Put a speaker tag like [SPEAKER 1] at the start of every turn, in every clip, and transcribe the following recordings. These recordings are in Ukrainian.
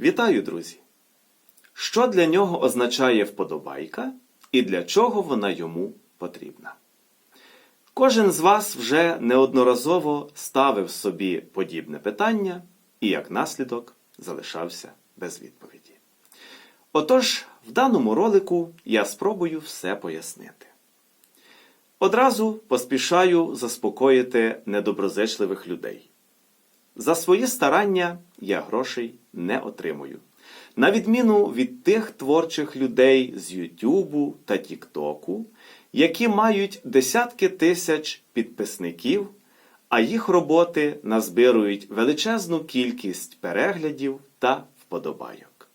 [SPEAKER 1] Вітаю, друзі! Що для нього означає вподобайка і для чого вона йому потрібна? Кожен з вас вже неодноразово ставив собі подібне питання і, як наслідок, залишався без відповіді. Отож, в даному ролику я спробую все пояснити. Одразу поспішаю заспокоїти недоброзичливих людей. За свої старання я грошей не отримую. На відміну від тих творчих людей з Ютубу та Тіктоку, які мають десятки тисяч підписників, а їх роботи назбирують величезну кількість переглядів та вподобайок.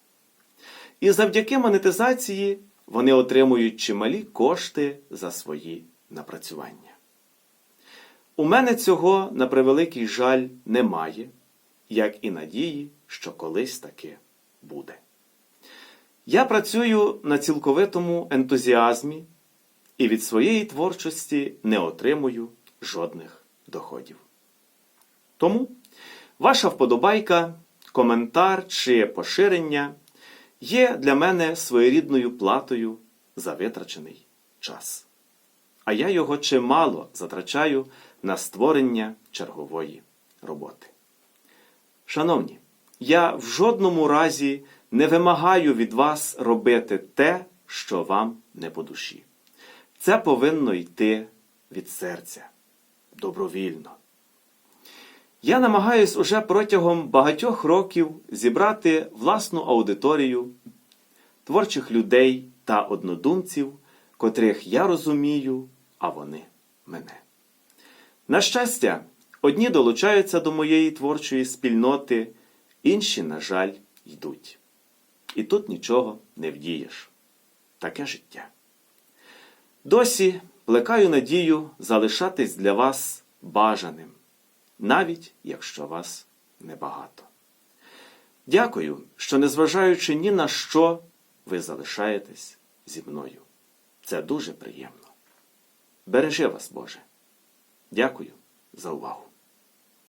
[SPEAKER 1] І завдяки монетизації вони отримують чималі кошти за свої напрацювання. У мене цього, на превеликий жаль, немає, як і надії, що колись таки буде. Я працюю на цілковитому ентузіазмі і від своєї творчості не отримую жодних доходів. Тому ваша вподобайка, коментар чи поширення є для мене своєрідною платою за витрачений час. А я його чимало затрачаю на створення чергової роботи. Шановні, я в жодному разі не вимагаю від вас робити те, що вам не по душі. Це повинно йти від серця добровільно. Я намагаюсь уже протягом багатьох років зібрати власну аудиторію творчих людей та однодумців, котрих я розумію, а вони мене. На щастя, одні долучаються до моєї творчої спільноти, інші, на жаль, йдуть. І тут нічого не вдієш. Таке життя. Досі плекаю надію залишатись для вас бажаним, навіть якщо вас небагато. Дякую, що, незважаючи ні на що, ви залишаєтесь зі мною. Це дуже приємно. Бережи вас, Боже. Дякую за увагу.